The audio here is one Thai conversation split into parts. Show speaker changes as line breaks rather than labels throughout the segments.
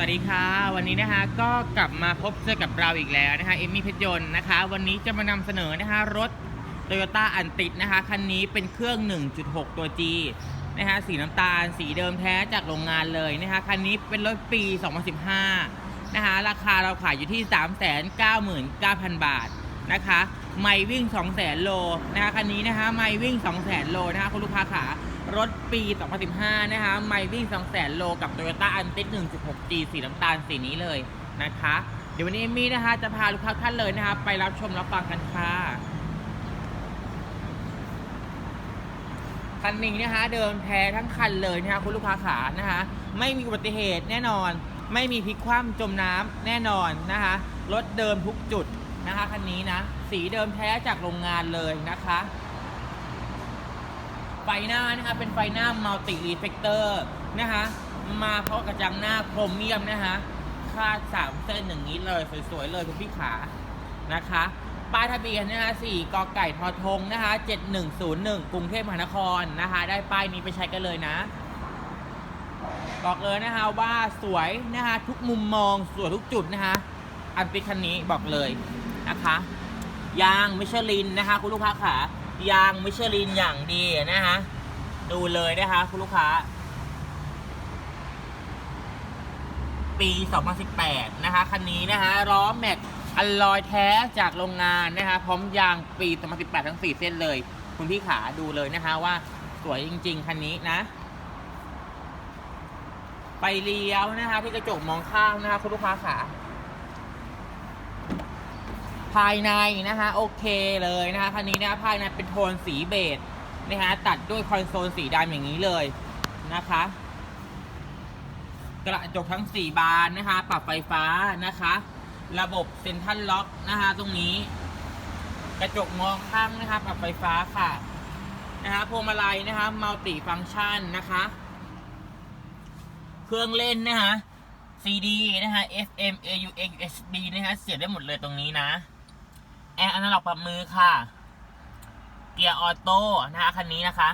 สวัสดีค่ะ วันนี้นะคะก็กลับมาพบเจอกับเราอีกแล้วนะคะเอมมี่เพชรยนต์นะคะ วันนี้จะมานำเสนอนะคะรถ Toyota อันติดนะคะคันนี้เป็นเครื่อง 1.6 ตัว G นะคะสีน้ำตาล สีเดิมแท้จากโรงงานเลยนะคะคันนี้เป็นรถปี 2015 นะคะราคาเราขายอยู่ที่ 399,000 บาทนะคะ ไม่วิ่ง 200,000 โลนะคะคันนี้นะคะไม่วิ่ง 200,000 โลนะคะคุณลูกค้าขา รถปี 2015 นะคะ ไมวิ่ง200,000 โลกับ Toyota a n t i 1.6G สีน้ำตาลสีนี้เลยนะคะ เดี๋ยววันนี้เอมมี่นะคะ จะพาลูกค้าท่านเลยนะคะ ไปรับชมรับฟังกันค่ะ คันนี้นะคะ เดิมแท้ทั้งคันเลยนะคะคุณลูกค้าขานะคะ ไม่มีอุบัติเหตุแน่นอน ไม่มีพลิกคว่ำจมน้ำแน่นอนนะคะ รถเดิมทุกจุดนะคะคันนี้นะ สีเดิมแท้จากโรงงานเลยนะคะ ไฟหน้านะคะเป็นไฟหน้ามัลติรีเฟกเตอร์นะคะมาเพราะกระจังหน้าโครเมียมนะคะคาดสามเส้นอย่างนี้เลยสวยๆเลยคุณพี่ขานะคะป้ายทะเบียนนะคะ4กอไก่ทอทงนะคะ7101 กรุงเทพมหานครนะคะ ได้ป้ายนี้ไปใช้กันเลยนะ บอกเลยนะคะว่าสวยนะคะทุกมุมมองสวยทุกจุดนะคะ อันติคันนี้บอกเลยนะคะ ยางมิชลินนะคะ คุณลูกค้าขา ยางมิชลินอย่างดีนะคะดูเลยนะคะคุณลูกค้า ปี 2018 นะคะ คันนี้นะคะล้อแม็กอลลอยแท้จากโรงงานนะคะ พร้อมยางปี 2018 ทั้ง 4 เส้นเลย คุณพี่ขาดูเลยนะคะว่าสวยจริง ๆ คันนี้นะ ไปเลี้ยวนะคะที่กระจกมองข้างนะคะ คุณลูกค้าขา ภายในนะคะโอเคเลยนะคะคันนี้นะคะภายในเป็นโทนสีเบจนะคะตัดด้วยคอนโซลสีดำอย่างนี้เลยนะคะ กระจกทั้ง 4 บานนะคะ ปรับไฟฟ้านะคะ ระบบเซ็นทรัลล็อกนะคะตรงนี้ กระจกมองข้างนะคะ ปรับไฟฟ้าค่ะนะคะพวงมาลัยนะคะมัลติฟังก์ชันนะคะ เครื่องเล่นนะคะ CD นะคะ FM AUX USB นะคะเสียบได้หมดเลยตรงนี้นะ แอร์อนาล็อกปรับมือค่ะ เกียร์ออโต้นะคะคันนี้นะคะ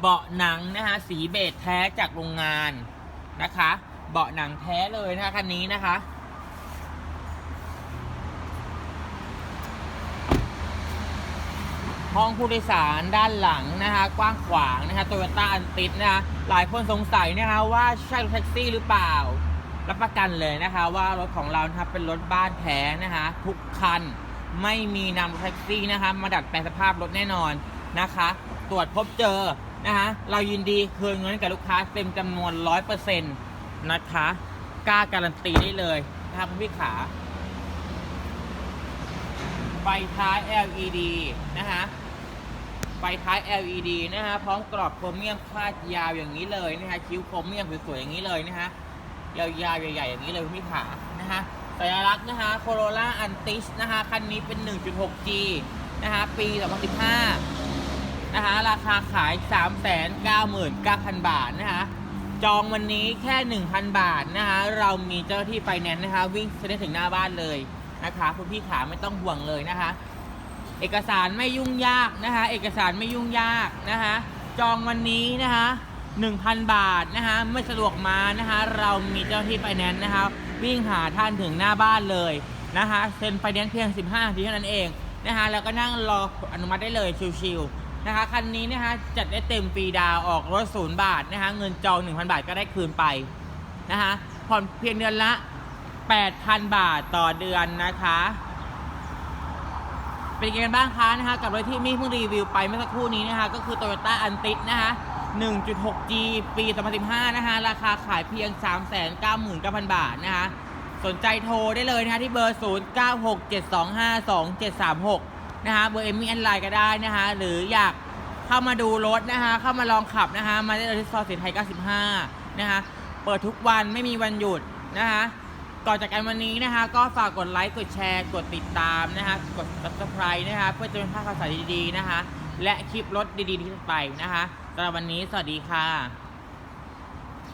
เบาะหนังนะคะสีเบจแท้จากโรงงานนะคะ เบาะหนังแท้เลยนะคะคันนี้นะคะห้องผู้โดยสารด้านหลังนะคะกว้างขวางนะคะโตโยต้าอันติดนะคะหลายคนสงสัยนะคะว่าใช่รถแท็กซี่หรือเปล่า รับประกันเลยนะคะ ว่ารถของเรานะครับเป็นรถบ้านแท้นะคะ ทุกคันไม่มีนำรถแท็กซี่นะคะ มาดัดแปลงสภาพรถแน่นอนนะคะ ตรวจพบเจอนะคะเรายินดีคืนเงินกับลูกค้าเต็มจำนวน 100%นะคะกล้าการันตีได้เลยนะคะคุณพี่ขาไฟท้าย LED นะคะไฟท้าย LED นะฮะพร้อมกรอบโครเมียมคาดยาวอย่างนี้เลยนะฮะคิ้วโครเมียมสวยๆอย่างนี้เลยนะฮะ ยาวๆใหญ่ๆอย่างนี้เลยพี่ขานะฮะสัญลักษณ์นะคะโคโรล่าอันติสนะคะคันนี้เป็น 1.6G นะคะปี2015นะคะราคาขาย 399,000 บาทนะคะจองวันนี้แค่ 1,000 บาทนะคะเรามีเจ้าที่ไฟแนนซ์นะคะวิ่งเส้นถึงหน้าบ้านเลยนะคะคุณพี่ขาไม่ต้องห่วงเลยนะคะ เอกสารไม่ยุ่งยากนะคะ เอกสารไม่ยุ่งยากนะคะจองวันนี้นะคะ 1,000 บาทนะคะไม่สะดวกมานะคะเรามีเจ้าที่ไฟแนนซ์นะคะวิ่งหาท่านถึงหน้าบ้านเลยนะคะเซ็นไฟแนนซ์เพียง 15นาทีเท่านั้นเองนะคะแล้วก็นั่งรออนุมัติได้เลยชิวๆนะคะคันนี้นะคะจัดได้เต็มฟรีดาวออกรถศูนย์บาทนะคะเงินจอง 1,000 บาทก็ได้คืนไปนะคะผ่อนเพียงเดือนละ 8,000 บาทต่อเดือนนะคะเป็นยังไงบ้างคะนะคะกับรถที่มี่เพิ่งรีวิวไปเมื่อสักครู่นี้นะคะก็คือ Toyota a n t i สนะคะ 1.6G ปี 2015 นะคะ ราคาขายเพียง 399,000 บาทนะคะ สนใจโทรได้เลยนะคะที่เบอร์ 0967252736 นะคะ เบอร์เอมมี่แอนไลน์ก็ได้นะคะ หรืออยากเข้ามาดูรถนะคะ เข้ามาลองขับนะคะ มาได้เลยที่ซอยสินไทย 95 นะคะ เปิดทุกวันไม่มีวันหยุดนะคะก่อนจากกันวันนี้นะคะ ก็ฝากกดไลค์ กดแชร์ กดติดตามนะคะ กด subscribe นะคะ เพื่อจะเป็นภาพข่าวสารดีๆนะคะ และคลิปรถดีๆที่จะไปนะคะสำหรับวันนี้สวัสดีค่ะ